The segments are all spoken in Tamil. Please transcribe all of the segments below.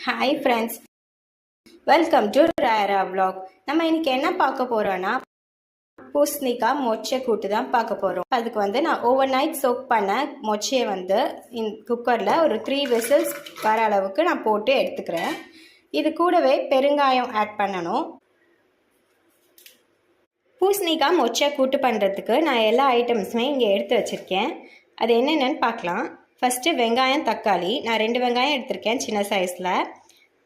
Hi friends welcome to Rayara vlog. நம்ம இன்னைக்கு என்ன பார்க்க போகிறோன்னா பூசணிக்காய் மொச்சை கூட்டு தான் பார்க்க போகிறோம் அதுக்கு வந்து நான் ஓவர் நைட் சோக் பண்ண மொச்சையை வந்து இன் குக்கரில் ஒரு த்ரீ விசில்ஸ் வர அளவுக்கு நான் போட்டு எடுத்துக்கிறேன். இது கூடவே பெருங்காயம் ஆட் பண்ணணும். பூசணிக்காய் மொச்சை கூட்டு பண்ணுறதுக்கு நான் எல்லா ஐட்டம்ஸுமே இங்கே எடுத்து வச்சுருக்கேன். அது என்னென்னு பார்க்கலாம். ஃபஸ்ட்டு வெங்காயம் தக்காளி. நான் ரெண்டு வெங்காயம் எடுத்திருக்கேன் சின்ன சைஸில்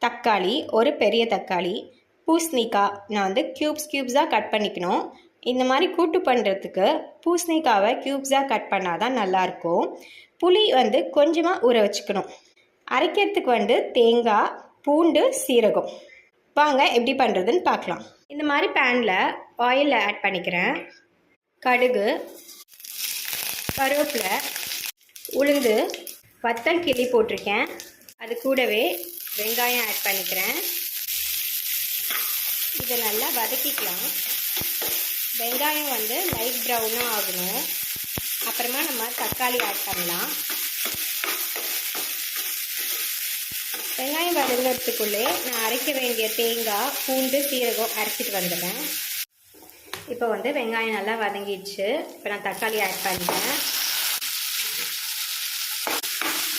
தக்காளி ஒரு பெரிய தக்காளி. பூஸ்னிக்காய் நான் வந்து க்யூப்ஸ் க்யூப்ஸாக கட் பண்ணிக்கணும். இந்த மாதிரி கூட்டு பண்ணுறதுக்கு பூஸ்னிக்காவை க்யூப்ஸாக கட் பண்ணால் தான் நல்லாயிருக்கும். புளி வந்து கொஞ்சமாக ஊற வச்சுக்கணும். அரைக்கிறதுக்கு வந்து தேங்காய் பூண்டு சீரகம். வாங்க எப்படி பண்ணுறதுன்னு பார்க்கலாம். இந்த மாதிரி பேனில் ஆயில் ஆட் பண்ணிக்கிறேன். கடுகு கருவேப்பிலை உளுந்து வத்தல் கிள்ளி போட்டிருக்கேன். அது கூடவே வெங்காயம் ஆட் பண்ணிக்கிறேன். இதை நல்லா வதக்கிக்கலாம். வெங்காயம் வந்து லைட் ப்ரௌனாக ஆகணும். அப்புறமா நம்ம தக்காளி ஆட் பண்ணலாம். வெங்காயம் வதங்கிறதுக்குள்ளே நான் அரைக்க வேண்டிய தேங்காய் பூண்டு சீரகம் அரைச்சிட்டு வந்துடுறேன். இப்போ வந்து வெங்காயம் நல்லா வதங்கிடுச்சு. இப்போ நான் தக்காளி ஆட் பண்ணிட்டேன்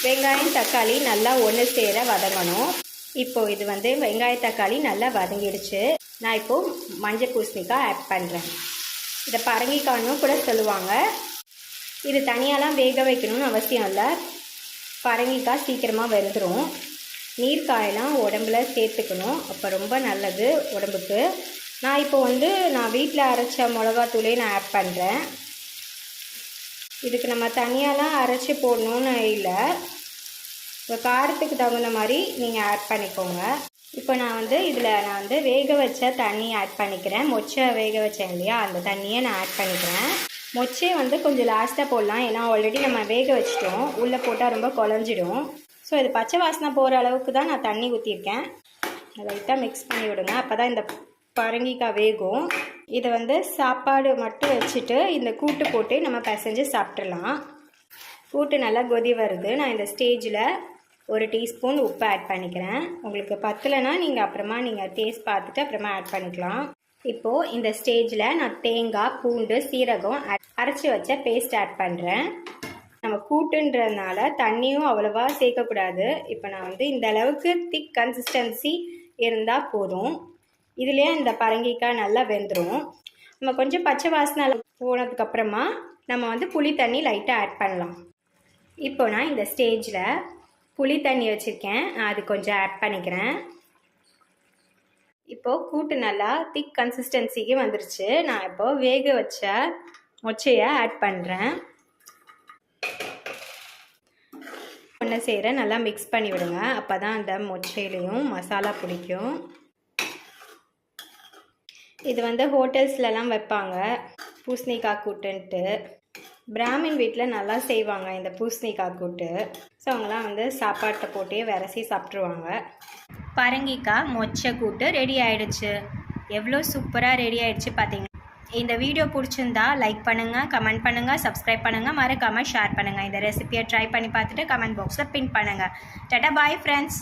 வெங்காயம் தக்காளி நல்லா ஒன்று சேர வதங்கணும். இப்போது இது வந்து வெங்காய தக்காளி நல்லா வதங்கிடுச்சு. நான் இப்போது மஞ்சள் பூசணிக்காய் ஆட் பண்ணுறேன் இதை பரங்கிக்காயும் கூட சொல்லுவாங்க. இது தனியாலாம் வேக வைக்கணும்னு அவசியம் இல்லை. பரங்கிக்காய் சீக்கிரமாக வெந்துடும் நீர்க்காயெல்லாம் உடம்புல சேர்த்துக்கணும். அப்போ ரொம்ப நல்லது உடம்புக்கு. நான் இப்போ வந்து நான் வீட்டில் அரைச்ச மிளகாத்தூளே நான் ஆட் பண்ணுறேன் இதுக்கு நம்ம தனியாலாம் அரைச்சி போடணும்னு இல்லை. இப்போ காரத்துக்கு தகுந்த மாதிரி நீங்கள் ஆட் பண்ணிக்கோங்க. இப்போ நான் வந்து இதில் நான் வந்து வேக வச்ச தண்ணி ஆட் பண்ணிக்கிறேன். மொச்சை வேக வச்சேன் இல்லையா? அந்த தண்ணியை நான் ஆட் பண்ணிக்கிறேன். மொச்சை வந்து கொஞ்சம் லாஸ்ட்டாக போடலாம். ஏன்னா ஆல்ரெடி நம்ம வேக வச்சிட்டோம். உள்ளே போட்டால் ரொம்ப குழஞ்சிடும். ஸோ இது பச்சை வாசனை போகிற அளவுக்கு தான் நான் தண்ணி ஊற்றிருக்கேன் லைட்டாக மிக்ஸ் பண்ணி விடுங்க. அப்போ தான் இந்த பரங்கிக்காய் வேகும். இதை வந்து சாப்பாடு மட்டும் வச்சுட்டு இந்த கூட்டு போட்டு நம்ம பிசைஞ்சு சாப்பிட்றலாம் கூட்டு நல்லா கொதி வருது. நான் இந்த ஸ்டேஜில் ஒரு டீஸ்பூன் உப்பு ஆட் பண்ணிக்கிறேன். உங்களுக்கு பத்தலைன்னா நீங்கள் அப்புறமா நீங்கள் டேஸ்ட் பார்த்துட்டு அப்புறமா ஆட் பண்ணிக்கலாம். இப்போது இந்த ஸ்டேஜில் நான் தேங்காய் பூண்டு சீரகம் அரைச்சி வச்ச பேஸ்ட் ஆட் பண்ணுறேன் நம்ம கூட்டுன்றதுனால தண்ணியும் அவ்வளோவா சேர்க்கக்கூடாது. இப்போ நான் வந்து இந்த அளவுக்கு திக் கன்சிஸ்டன்சி இருந்தால் போதும். இதுலேயே இந்த பரங்கிக்காய் நல்லா வெந்துடும் நம்ம கொஞ்சம் பச்சை வாசனை போனதுக்கப்புறமா நம்ம வந்து புளி தண்ணி லைட்டாக ஆட் பண்ணலாம். இப்போ நான் இந்த ஸ்டேஜில் புளி தண்ணி வச்சுருக்கேன். நான் அது கொஞ்சம் ஆட் பண்ணிக்கிறேன். இப்போது கூட்டு நல்லா திக் கன்சிஸ்டன்சிக்கு வந்துருச்சு. நான் இப்போது வேக வச்ச மொச்சையை ஆட் பண்ணுறேன் ஒன்று செய்கிற நல்லா மிக்ஸ் பண்ணி விடுங்க. அப்போ தான் அந்த மொச்சையிலையும் மசாலா பிடிக்கும் இது வந்து ஹோட்டல்ஸ்லலாம் வைப்பாங்க. பூசணிக்காய் கூட்டுன்ட்டு. பிராமின் வீட்டில் நல்லா செய்வாங்க இந்த பூசணிக்காய் கூட்டு. ஸோ அவங்களாம் வந்து சாப்பாட்டை போட்டே விரசி சாப்பிட்ருவாங்க பரங்கிக்காய் மொச்சை கூட்டு ரெடி ஆயிடுச்சு. எவ்வளோ சூப்பராக ரெடி ஆயிடுச்சு பார்த்தீங்க இந்த வீடியோ பிடிச்சிருந்தா லைக் பண்ணுங்கள் கமெண்ட் பண்ணுங்கள் சப்ஸ்கிரைப் பண்ணுங்கள் மறக்காமல் ஷேர் பண்ணுங்கள் இந்த ரெசிபியை ட்ரை பண்ணி பார்த்துட்டு கமெண்ட் பாக்ஸில் பின் பண்ணுங்கள் டட்டா பாய் ஃப்ரெண்ட்ஸ்